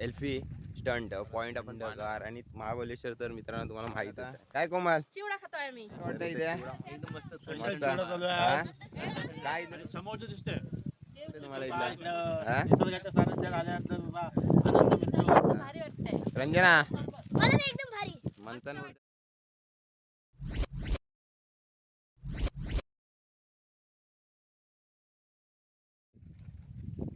एल्फी stunt point आपण गार आणि महाबळेश्वर तर मित्रांनो तुम्हाला माहीत आहे. काय कोमल? चिवडा खातोय कसं वाटतं इथे एकदम मस्त मस्त चिवडा चालू आहे. हा? काय इथे? समोरचं दिसतंय. तुम्हाला आता इथलं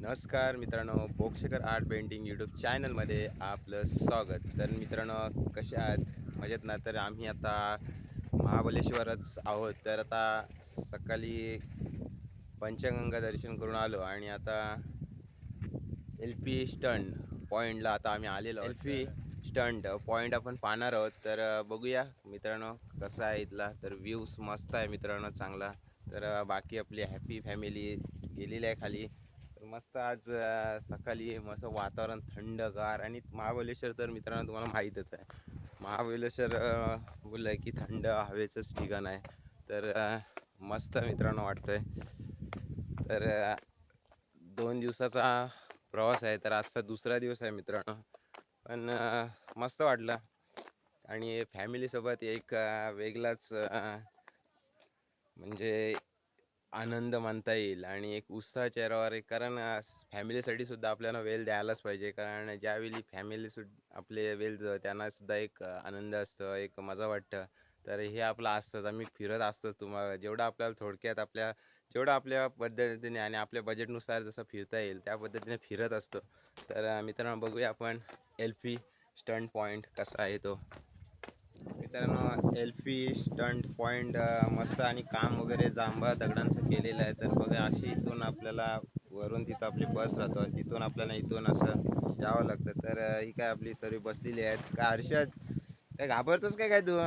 नमस्कार मित्रांनो बोक्षकर आर्ट पेंटिंग यूट्यूब चॅनलमध्ये आपलं स्वागत. तर मित्रांनो कसे आहात? मजेत ना? तर आम्ही आता महाबळेश्वरच आहोत. तर आता सकाळी पंचगंगा दर्शन करून आलो आणि आता एल पी स्टंट पॉईंटला आता आम्ही आलेलो एल पी? स्टंट पॉईंट आपण पाहणार आहोत. तर बघूया मित्रांनो कसा आहे इथला. तर व्ह्यूज मस्त आहे मित्रांनो चांगला. तर बाकी आपली हॅपी फॅमिली गेलेली आहे खाली. तर मस्त आज सकाळी मस्त वातावरण थंडगार आणि महाबलेश्वर तर मित्रांनो तुम्हाला माहीतच आहे. महाबलेश्वर बोललं की थंड हवेचंच ठिकाण आहे. तर मस्त मित्रांनो वाटतंय. तर दोन दिवसाचा प्रवास आहे तर आजचा दुसरा दिवस आहे मित्रांनो. पण मस्त वाटलं. आणि फॅमिलीसोबत एक वेगळाच म्हणजे आनंद मानता येईल आणि एक उत्साह चेहऱ्यावर एक कारण फॅमिलीसाठी सुद्धा आपल्याला वेळ द्यायलाच पाहिजे. कारण ज्यावेळी फॅमिली सु आपले वेळ त्यांना सुद्धा एक आनंद असतो एक मजा वाटतं. तर हे आपलं असतंच. आम्ही फिरत असतोच तुम्हाला. जेवढं आपल्याला थोडक्यात आपल्या जेवढं आपल्या पद्धतीने आणि आपल्या बजेटनुसार जसं फिरता येईल त्या पद्धतीने फिरत असतो. तर मित्रांनो बघूया आपण एल पी स्टंट पॉईंट कसा आहे तो. मित्रांनो एल्फी स्टंट पॉईंट मस्त आणि काम वगैरे जांभा दगडांचं केलेलं आहे. तर बघा अशी इथून आपल्याला वरून तिथं आपली बस राहतो आणि तिथून आपल्याला इथून असं यावं लागतं. तर ही काय आपली सर्व बसलेली आहेत. काय हर्षद? काय घाबरतोस काय काय तू?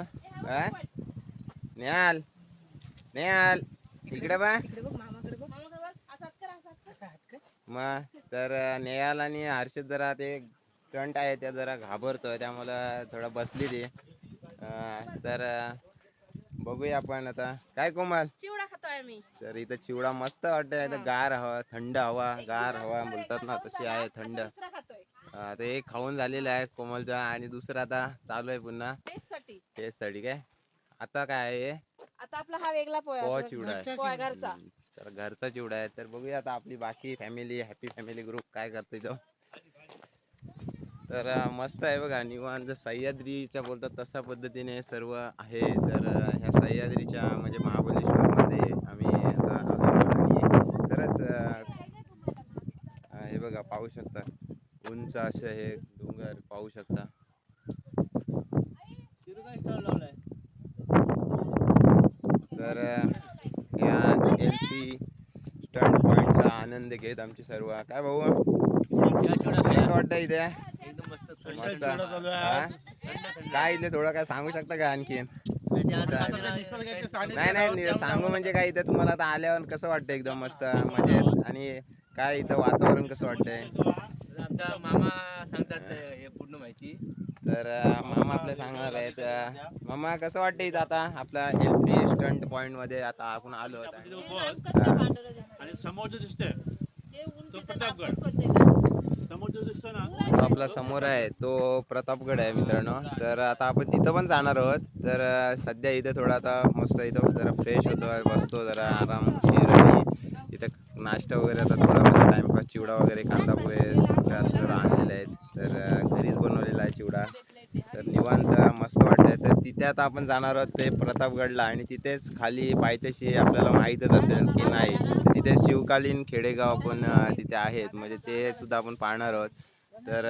नेहाल? नेहाल? इकडे बा. मग तर नेहाल आणि हर्षद जरा ते स्टंट आहे त्या जरा घाबरतोय. त्यामुळं थोडं बसली ती. अ, तर बघूया आपण आता. काय कोमल? चिवडा खातोय आम्ही. तर इथं चिवडा मस्त वाटतंय. इथं गार हवा थंड हवा गार हवा बोलतात ना तशी आहे थंड. आता दुसरा खातोय. अ, ते एक खाऊन झालेलं आहे कोमलचा आणि दुसरा आता चालू आहे पुन्हा. टेस्टसाठी काय? आता काय आहे? हे? आता आपला हा वेगळा पोहा चिवडा आहे. घरचा- पोहा घरचा. हम्म, तर घरचा चिवडा आहे. तर बघूया आता आपली बाकी फॅमिली हॅपी फॅमिली ग्रुप काय करते तो. तर मस्त आहे बघा निवांत. जर सह्याद्रीच्या बोलतात तशा पद्धतीने सर्व आहे. तर ह्या सह्याद्रीच्या म्हणजे महाबळेश्वरमध्ये आम्ही आता आलो खरंच हे बघा पाहू शकता. उंच असे हे डोंगर पाहू शकता. तर या एल पी स्टंट पॉईंटचा आनंद घेत आमची सर्व. काय भाऊ? कसं वाटतं इथे? मस्त. हा? काय इथे थोडं काय सांगू शकता का आणखीन सानिध्यात? नाही नाही नि- सांगू म्हणजे काय इथे तुम्हाला आता आल्यावर कसं वाटतं एकदम मस्त मजेत? आणि काय इथं वातावरण कसं वाटतंय? आमचा मामा सांगतात हे पूर्ण माहिती. तर अं, मामा आपल्या सांगणार आहेत अं, मामा कसं वाटतं इथं आता आपला एल पी स्टंट पॉईंटमध्ये आता आपण आलो आहोत आपण आणि- हे? आणि समोरचं दिसतंय. ते प्रतापगड. तो आपला समोर आहे तो प्रतापगड आहे मित्रांनो. तर आता आपण तिथं पण जाणार आहोत. तर सध्या इथं थोडा आता मस्त इथं जरा फ्रेश होतो बसतो जरा आरामशीर आणि इथं नाश्ता वगैरे आता थोडा टाइमपास चिवडा वगैरे कांदा पोहे ते असं जरा आणलेले आहेत तर अं, घरीच बनवलेला आहे चिवडा तर निवांत मस्त वाटतंय तर तिथे आता आपण जाणार आहोत ते प्रतापगडला आणि तिथेच खाली पायथ्याशी आपल्याला माहीतच असेल की नाही. तिथे शिवकालीन खेडेगाव पण तिथे आहेत. म्हणजे ते सुद्धा आपण पाहणार आहोत. तर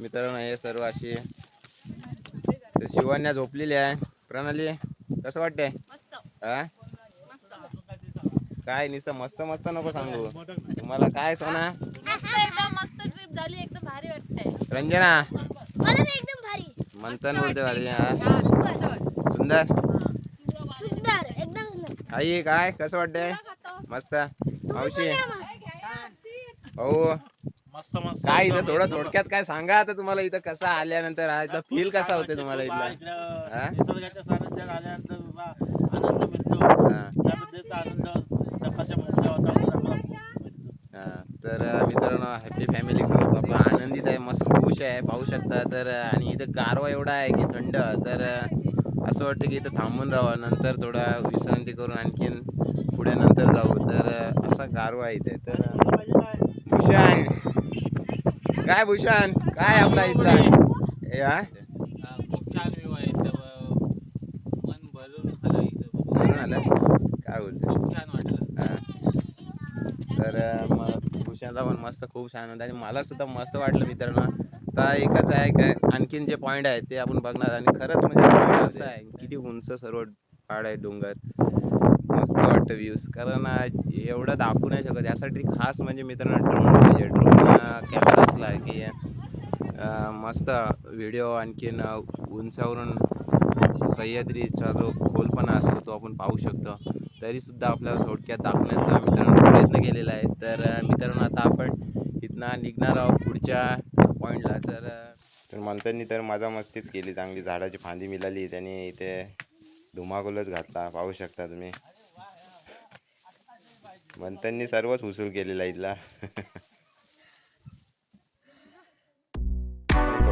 मित्रांनो हे सर्व अशी तर शिवण्या झोपलेली आहे. प्रणाली कसं वाटतंय? हा मस्त. काय निसं मस्त मस्त नको सांगू. तुम्हाला काय सोना? रंजना? मंथन बोलते भारी हा? सुंदर? सुंदर एकदम सुंदर. आई काय? कसं वाटतंय. मस्त. मावशी? भाऊ? मस्त मस्त. काय इथं थोडं थोडक्यात काय सांगा आता तुम्हाला इथं कसं आल्यानंतर? हा इथं फील कसा होते तुम्हाला इथला? इथला हा? निसर्गाच्या सानिध्यात आल्यानंतर जसा आनंद मिळतो. हा, आनंद सकाळच्या मोकळ्या वातावरणात आम्हाला मिळतो. हा. तर मित्रांनो हॅपी फॅमिली ग्रुप आपण आनंदित आहे मस्त खुश आहे पाहू शकता. तर आणि इथं गारवा एवढा आहे की थंड. तर असं वाटतं की इथं थांबून राहावं. नंतर थोडा विश्रांती करून आणखीन पुढे नंतर जाऊ. तर असा गारवा आहे इथे. तर भूषण. काय भूषण? काय आपला इथला? या खूप छान व्ह्यू आहे मन भरून आलं इथं बघून. भरून आलं? काय बोलतो खूप छान वाटलं. तर मग भूषणाचा पण मस्त खूप छान होता आणि मला सुद्धा मस्त वाटलं मित्रांनो. आता एकच आहे काय आणखीन जे पॉईंट आहेत ते आपण बघणार आणि खरंच म्हणजे point असं आहे किती उंच सर्व पाड आहे डोंगर. मस्त वाटतं व्ह्यूज कारण एवढं दाखवू नाही शकत. यासाठी खास म्हणजे मित्रांनो ड्रोन पाहिजे. ड्रोन कॅमेरा असला की मस्त व्हिडिओ आणखीन उंचावरून सह्याद्रीचा जो खोलपणा असतो आपण पाहू शकतो. तरीसुद्धा आपल्याला थोडक्यात दाखवण्याचा मित्रांनो प्रयत्न केलेला आहे. तर मित्रांनो आता आपण इथनं निघणार आहोत पुढच्या पॉईंटला तर तर मंथननी तर मजा मस्तीच केली. चांगली झाडाची फांदी मिळाली. त्याने इथे धुमाकूलच घातला. पाहू शकता तुम्ही. मंथननी सर्वच उसूल केलेला इथला.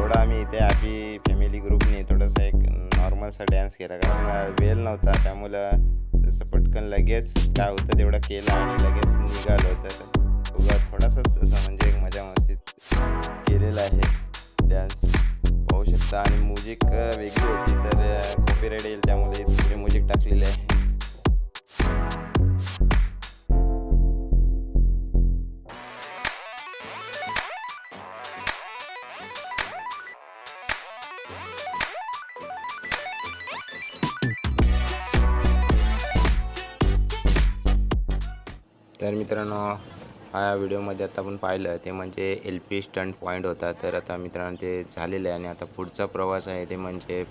थोडा आम्ही इथे हॅपी फॅमिली ग्रुपने थोडासा एक नॉर्मलसा डॅन्स केला. कारण वेळ नव्हता त्यामुळं जसं पटकन लगेच काय होतं तेवढं केलं आणि लगेच निघालो. तर उगा थोडासाच असं म्हणजे एक मजा मस्तीत केलेला आहे. डॅन्स पाहू शकता. आणि म्युझिक वेगळी होती तर कॉपीराईट येईल त्यामुळे दुसरे म्युझिक टाकलेले आहे. तर मित्रांनो हा व्हिडिओमध्ये आता आपण पाहिलं ते म्हणजे एल पी स्टंट पॉईंट होता. तर आता मित्रांनो ते झालेलं आहे आणि आता पुढचा प्रवास आहे ते म्हणजे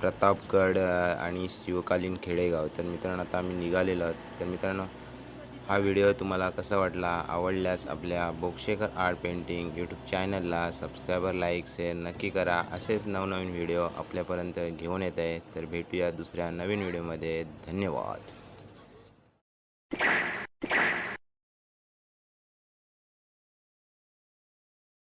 प्रतापगड आणि शिवकालीन खेडेगाव. तर मित्रांनो आता आम्ही निघालेलो आहोत. तर मित्रांनो हा व्हिडिओ तुम्हाला कसा वाटला? आवडल्यास आपल्या बोक्षेकर आर्ट पेंटिंग यूट्यूब चॅनलला सबस्क्रायबर लाईक शेअर नक्की करा. असेच नवनवीन व्हिडिओ आपल्यापर्यंत घेऊन येत आहे. तर भेटूया दुसऱ्या नवीन व्हिडिओमध्ये. धन्यवाद.